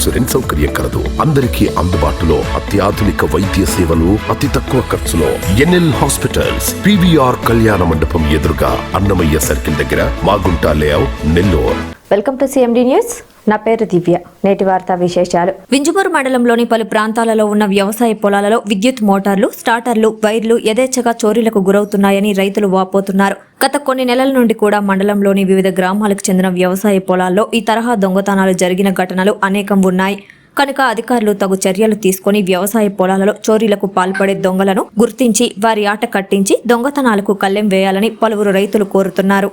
Insurance సౌకర్యం కలదు. అందరికీ అందుబాటులో అత్యాధునిక వైద్య సేవలు అతి తక్కువ ఖర్చులో. ఎన్ఎల్ హాస్పిటల్స్ పివిఆర్ కళ్యాణ మండపం ఎదురుగా అన్నమయ్య సర్కిల్ దగ్గర Magunta layout Nellore. Welcome to CMD news నా పేరు దివ్య. నేటి వార్తా విశేషాలు. వింజమూరు మండలంలోని పలు ప్రాంతాలలో ఉన్న వ్యవసాయ పొలాలలో విద్యుత్ మోటార్లు స్టార్టర్లు వైర్లు యథేచ్ఛగా చోరీలకు గురవుతున్నాయని రైతులు వాపోతున్నారు. గత కొన్ని నెలల నుండి కూడా మండలంలోని వివిధ గ్రామాలకు చెందిన వ్యవసాయ పొలాల్లో ఈ తరహా దొంగతనాలు జరిగిన ఘటనలు అనేకం ఉన్నాయి. కనుక అధికారులు తగు చర్యలు తీసుకుని వ్యవసాయ పొలాలలో చోరీలకు పాల్పడే దొంగలను గుర్తించి వారి ఆట కట్టించి దొంగతనాలకు కళ్ళెం వేయాలని పలువురు రైతులు కోరుతున్నారు.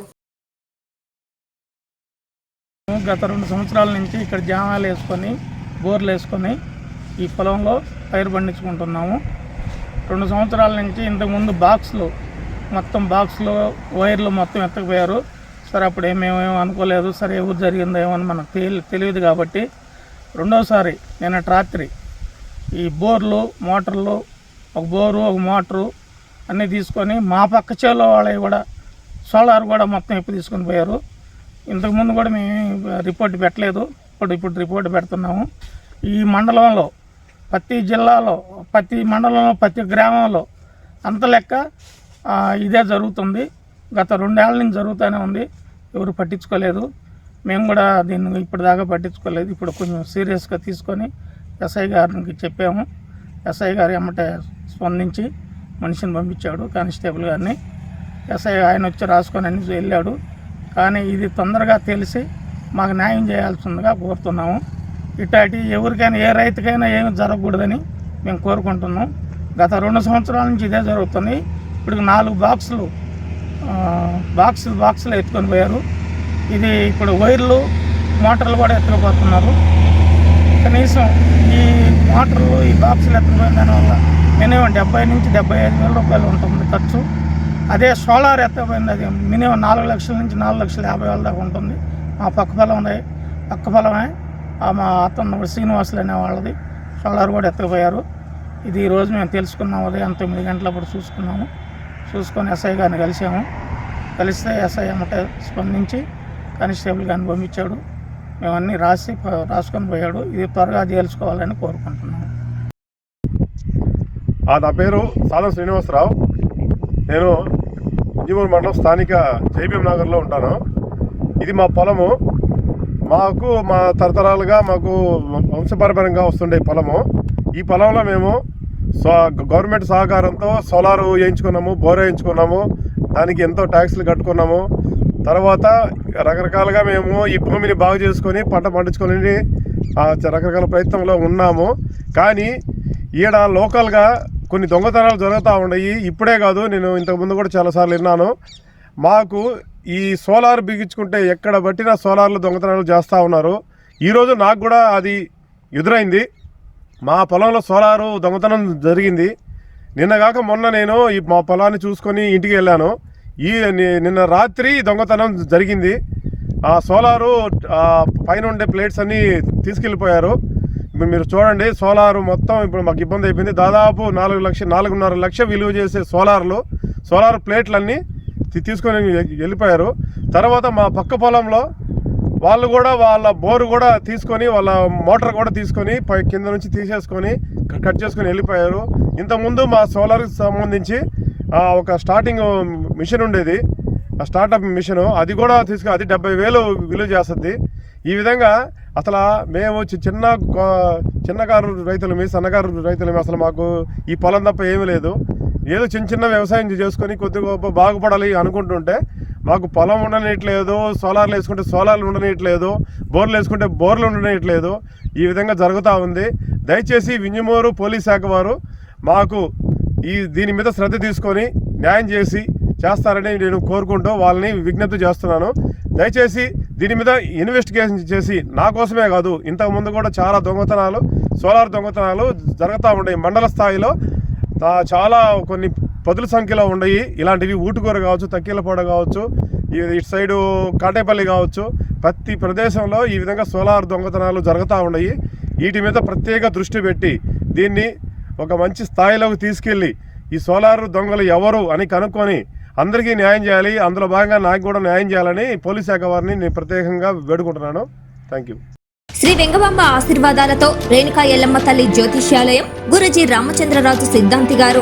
గత రెండు సంవత్సరాల నుంచి ఇక్కడ జామాలు వేసుకొని బోర్లు వేసుకొని ఈ పొలంలో పైరు పండించుకుంటున్నాము. రెండు సంవత్సరాల నుంచి ఇంతకుముందు బాక్స్లు మొత్తం బాక్స్లు వైర్లు మొత్తం ఎత్తకపోయారు. సరే అప్పుడు ఏమేమేమో అనుకోలేదు. సరే ఎవరు జరిగిందో ఏమని అని మనకు తెలి తెలియదు కాబట్టి రెండోసారి నిన్న రాత్రి ఈ బోర్లు మోటార్లు ఒక బోరు ఒక మోటరు అన్నీ తీసుకొని మా పక్క చేలో వాళ్ళవి కూడా సోలార్ కూడా మొత్తం ఎప్పుడు తీసుకొని పోయారు. ఇంతకుముందు కూడా మేము రిపోర్ట్ పెట్టలేదు. ఇప్పుడు ఇప్పుడు రిపోర్ట్ పెడుతున్నాము. ఈ మండలంలో ప్రతి జిల్లాలో ప్రతి మండలంలో ప్రతి గ్రామంలో అంత లెక్క ఇదే జరుగుతుంది. గత రెండేళ్ళ నుంచి జరుగుతూనే ఉంది. ఎవరు పట్టించుకోలేదు. మేము కూడా దీన్ని ఇప్పటిదాకా పట్టించుకోలేదు. ఇప్పుడు కొంచెం సీరియస్గా తీసుకొని ఎస్ఐ గారికి చెప్పాము. ఎస్ఐ గారు ఎమ్మటే స్పందించి మనిషిని పంపించాడు కానిస్టేబుల్ గారిని. ఎస్ఐ ఆయన వచ్చి రాసుకొని అన్ని వెళ్ళాడు. కానీ ఇది తొందరగా తెలిసి మాకు న్యాయం చేయాల్సిందిగా కోరుతున్నాము. ఇట్లాంటి ఎవరికైనా ఏ రైతుకైనా ఏమి జరగకూడదని మేము కోరుకుంటున్నాం. గత రెండు సంవత్సరాల నుంచి ఇదే జరుగుతుంది. ఇప్పుడు నాలుగు బాక్సులు బాక్సులు బాక్సులు ఎత్తుకొని పోయారు. ఇది ఇప్పుడు వైర్లు మోటార్లు కూడా ఎత్తుకుపోతున్నారు. కనీసం ఈ మోటార్లు ఈ బాక్సులు ఎత్తుకుపోయిన దానివల్ల మినిమం డెబ్బై నుంచి డెబ్బై ఐదు వేల రూపాయలు ఉంటుంది ఖర్చు. అదే సోలార్ ఎత్తపోయింది అది. మినిమం నాలుగు లక్షల నుంచి నాలుగు లక్షల యాభై వేల దాకా ఉంటుంది. మా పక్క పొలం ఉంది. పక్క పొలమే ఆ మా అతను శ్రీనివాసులు అనే వాళ్ళది సోలార్ కూడా ఎత్తకపోయారు ఇది ఈరోజు మేము తెలుసుకున్నాం. ఉదయం తొమ్మిది గంటలప్పుడు చూసుకున్నాము. చూసుకొని ఎస్ఐ గారిని కలిసాము. కలిస్తే ఎస్ఐ అంటే స్పందించి కానిస్టేబుల్ గారిని పంపించాడు. మేము అన్నీ రాసి రాసుకొని పోయాడు. ఇది త్వరగా తేల్చుకోవాలని కోరుకుంటున్నాము. నా పేరు సాధం శ్రీనివాసరావు. నేను ఇంజమూరు మండలం స్థానిక జైబీఎం నగర్లో ఉంటాను. ఇది మా పొలము. మాకు మా తరతరాలుగా మాకు వంశపరపరంగా వస్తుండే పొలము. ఈ పొలంలో మేము సో గవర్నమెంట్ సహకారంతో సోలార్ వేయించుకున్నాము బోర్ వేయించుకున్నాము దానికి ఎంతో ట్యాక్స్లు కట్టుకున్నాము. తర్వాత రకరకాలుగా మేము ఈ భూమిని బాగు చేసుకొని పంట పండించుకొని రకరకాల ప్రయత్నంలో ఉన్నాము. కానీ ఈడ లోకల్గా కొన్ని దొంగతనాలు జరుగుతూ ఉన్నాయి. ఇప్పుడే కాదు నేను ఇంతకుముందు కూడా చాలాసార్లు విన్నాను. మాకు ఈ సోలార్ బిగించుకుంటే ఎక్కడ పట్టినా సోలార్లు దొంగతనాలు చేస్తూ ఉన్నారు. ఈరోజు నాకు కూడా అది ఎదురైంది. మా పొలంలో సోలారు దొంగతనం జరిగింది. నిన్నగాక మొన్న నేను ఈ మా పొలాన్ని చూసుకొని ఇంటికి వెళ్ళాను. ఈ నిన్న రాత్రి దొంగతనం జరిగింది. ఆ సోలారు పైన ఉండే ప్లేట్స్ అన్నీ తీసుకెళ్ళిపోయారు. ఇప్పుడు మీరు చూడండి సోలారు మొత్తం ఇప్పుడు మాకు ఇబ్బంది అయిపోయింది. దాదాపు నాలుగు లక్ష నాలుగున్నర లక్ష విలువ చేసే సోలార్లు సోలార్ ప్లేట్లన్నీ తీసుకొని వెళ్ళిపోయారు. తర్వాత మా పక్క పొలంలో వాళ్ళు కూడా వాళ్ళ బోరు కూడా తీసుకొని వాళ్ళ మోటార్ కూడా తీసుకొని పై కింద నుంచి తీసేసుకొని కట్ చేసుకొని వెళ్ళిపోయారు. ఇంతకుముందు మా సోలార్కి సంబంధించి ఒక స్టార్టింగ్ మిషన్ ఉండేది. స్టార్టప్ మిషన్ అది కూడా తీసుకు అది డెబ్బై వేలు విలువ చేస్తుంది. ఈ విధంగా అసలు మేము చిన్న చిన్నకారు రైతులమి సన్నకారు రైతులమి అసలు మాకు ఈ పొలం తప్ప ఏమీ లేదు. ఏదో చిన్న చిన్న వ్యవసాయం చేసుకొని కొద్ది గొప్ప బాగుపడాలి అనుకుంటుంటే మాకు పొలం ఉండనియట్లేదు సోలార్లు వేసుకుంటే సోలార్లు ఉండనియట్లేదు బోర్లు వేసుకుంటే బోర్లు ఉండనియట్లేదు. ఈ విధంగా జరుగుతూ ఉంది. దయచేసి వింజమూరు పోలీస్ శాఖ వారు మాకు ఈ దీని మీద శ్రద్ధ తీసుకొని న్యాయం చేసి చేస్తారని నేను కోరుకుంటూ వాళ్ళని విజ్ఞప్తి చేస్తున్నాను. దయచేసి దీని మీద ఇన్వెస్టిగేషన్ చేసి నా కోసమే కాదు ఇంతకుముందు కూడా చాలా దొంగతనాలు సోలార్ దొంగతనాలు జరుగుతూ ఉన్నాయి మండల స్థాయిలో. చాలా కొన్ని పదుల సంఖ్యలో ఉన్నాయి. ఇలాంటివి ఊటుకూర కావచ్చు తక్కిలపూడ కావచ్చు ఇటు సైడు కాటేపల్లి కావచ్చు. ప్రతి ప్రదేశంలో ఈ విధంగా సోలార్ దొంగతనాలు జరుగుతూ ఉన్నాయి. వీటి మీద ప్రత్యేక దృష్టి పెట్టి దీన్ని ఒక మంచి స్థాయిలోకి తీసుకెళ్ళి ఈ సోలార్ దొంగలు ఎవరు అని కనుక్కొని అందరికీ న్యాయం చేయాలి. అందులో భాగంగా నాకు కూడా న్యాయం చేయాలని పోలీస్ శాఖ వారిని నేను ప్రత్యేకంగా వేడుకుంటున్నాను. థ్యాంక్ యూ శ్రీ వెంగబాంబ ఆశీర్వాదాలతో రేణుకా ఎల్లమ్మ తల్లి జ్యోతిష్యాలయం గురుజీ రామచంద్రరాజు సిద్ధాంతి గారు